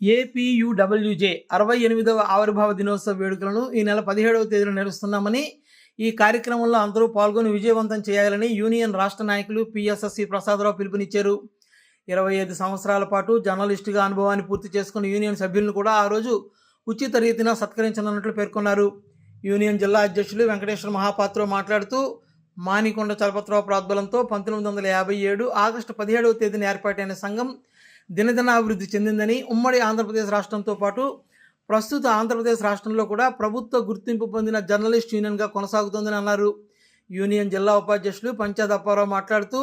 APUWJ అరవై ఎనిమిదవ ఆవిర్భావ దినోత్సవ వేడుకలను ఈ నెల పదిహేడవ తేదీన నిర్వహిస్తున్నామని ఈ కార్యక్రమంలో అందరూ పాల్గొని విజయవంతం చేయాలని యూనియన్ రాష్ట్ర నాయకులు పిఎస్ఎస్సి ప్రసాదరావు పిలుపునిచ్చారు. ఇరవై ఐదు సంవత్సరాల పాటు జర్నలిస్టుగా అనుభవాన్ని పూర్తి చేసుకున్న యూనియన్ సభ్యులను కూడా ఆ రోజు ఉచిత రీతిన సత్కరించనున్నట్లు పేర్కొన్నారు. యూనియన్ జిల్లా అధ్యక్షులు వెంకటేశ్వర మహాపాత్ర మాట్లాడుతూ మానికొండ చలపత్రావు ప్రాద్బలంతో పంతొమ్మిది వందల యాభై ఏడు ఆగస్టు పదిహేడవ తేదీన ఏర్పాటైన సంఘం దినదిన అభివృద్ధి చెందిందని ఉమ్మడి ఆంధ్రప్రదేశ్ రాష్ట్రంతో పాటు ప్రస్తుత ఆంధ్రప్రదేశ్ రాష్ట్రంలో కూడా ప్రభుత్వ గుర్తింపు పొందిన జర్నలిస్ట్ యూనియన్గా కొనసాగుతోందని అన్నారు. యూనియన్ జిల్లా ఉపాధ్యక్షులు పంచాయత్ అప్పారావు మాట్లాడుతూ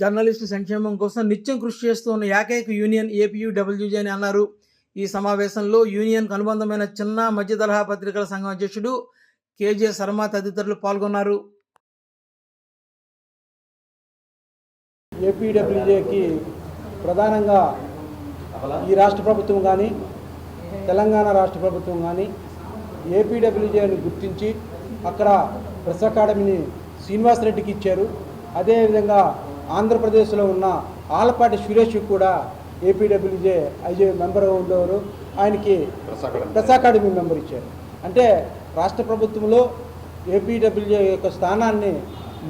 జర్నలిస్టు సంక్షేమం కోసం నిత్యం కృషి చేస్తూ ఉన్న ఏకైక యూనియన్ ఏపీయూడబ్ల్యూజీ అని అన్నారు. ఈ సమావేశంలో యూనియన్కు అనుబంధమైన చిన్న మధ్య తరహా పత్రికల సంఘం అధ్యక్షుడు కేజే శర్మ తదితరులు పాల్గొన్నారు. ఏపీడబ్ల్యూజేకి ప్రధానంగా ఈ రాష్ట్ర ప్రభుత్వం కానీ తెలంగాణ రాష్ట్ర ప్రభుత్వం కానీ ఏపీడబ్ల్యూజేని గుర్తించి అక్కడ ప్రెస్ అకాడమీని శ్రీనివాసరెడ్డికి ఇచ్చారు. అదేవిధంగా ఆంధ్రప్రదేశ్లో ఉన్న ఆలపాటి సురేష్ కూడా ఏపీడబ్ల్యూజే ఐజే మెంబర్ ఉండేవారు. ఆయనకి ప్రెస్ అకాడమీ మెంబర్ ఇచ్చారు. అంటే రాష్ట్ర ప్రభుత్వంలో ఏపీడబ్ల్యూజే యొక్క స్థానాన్ని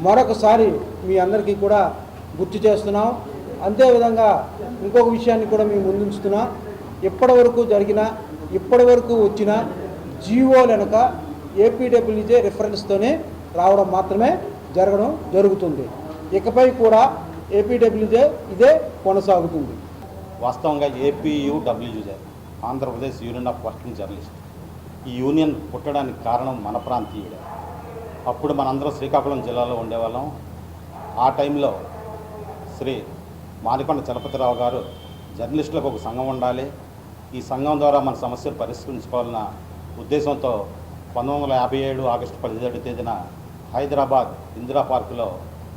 మరొకసారి మీ అందరికీ కూడా గుర్తు చేస్తున్నాం. అంతేవిధంగా ఇంకొక విషయాన్ని కూడా మేము ముందుంచుతున్నా. ఇప్పటి వరకు జరిగిన ఇప్పటి వరకు వచ్చిన జీవోలు వెనుక ఏపీడబ్ల్యూజే రిఫరెన్స్తోనే రావడం మాత్రమే జరగడం జరుగుతుంది. ఇకపై కూడా ఏపీడబ్ల్యూజే ఇదే కొనసాగుతుంది. వాస్తవంగా APUWJ Andhra Pradesh union of working journalist. ఈ యూనియన్ పుట్టడానికి కారణం మన ప్రాంతీయుడే. అప్పుడు మనందరం శ్రీకాకుళం జిల్లాలో ఉండేవాళ్ళం. ఆ టైంలో శ్రీ మాలికొండ చలపతిరావు గారు జర్నలిస్టులకు ఒక సంఘం ఉండాలి. ఈ సంఘం ద్వారా మన సమస్యలు పరిష్కరించుకోవాలన్న ఉద్దేశంతో పంతొమ్మిది వందల యాభై ఏడు ఆగస్టు పదిహేడు తేదీన హైదరాబాద్ ఇందిరా పార్కులో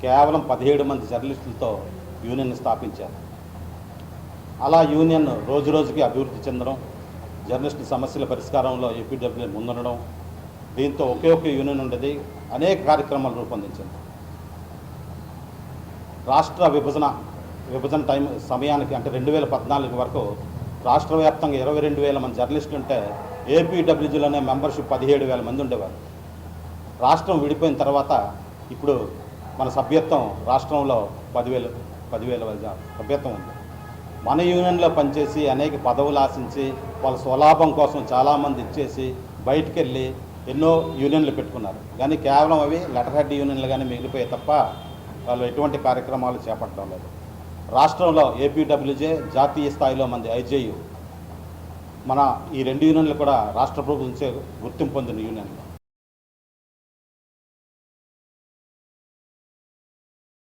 కేవలం పదిహేడు మంది జర్నలిస్టులతో యూనియన్ స్థాపించారు. అలా యూనియన్ రోజు రోజుకి అభివృద్ధి చెందడం జర్నలిస్టుల సమస్యల పరిష్కారంలో ఏపీడబ్ల్యూ ముందుండడం దీంతో ఒకే ఒకే యూనియన్ ఉండేది అనేక కార్యక్రమాలు రూపొందించింది. రాష్ట్ర విభజన విభజన టైం సమయానికి అంటే రెండు వేల పద్నాలుగు వరకు రాష్ట్ర వ్యాప్తంగా ఇరవై రెండు వేల మంది జర్నలిస్టులు ఉంటే ఏపీడబ్ల్యూజీలోనే మెంబర్షిప్ పదిహేడు వేల మంది ఉండేవారు. రాష్ట్రం విడిపోయిన తర్వాత ఇప్పుడు మన సభ్యత్వం రాష్ట్రంలో పదివేలు పదివేల సభ్యత్వం ఉంది. మన యూనియన్లో పనిచేసి అనేక పదవులు ఆశించి వాళ్ళ స్వలాభం కోసం చాలామంది ఇచ్చేసి బయటికి వెళ్ళి ఎన్నో యూనియన్లు పెట్టుకున్నారు. కానీ కేవలం అవి లెటర్ హెడ్ యూనియన్లు కానీ మిగిలిపోయాయి తప్ప వాళ్ళు ఎటువంటి కార్యక్రమాలు చేపట్టడం లేదు. రాష్ట్రంలో ఏపీడబ్ల్యూజే జాతీయ స్థాయిలో మంది ఐజేయు. మన ఈ రెండు యూనియన్లు కూడా రాష్ట్ర ప్రభుత్వం గుర్తింపు పొందిన యూనియన్లు.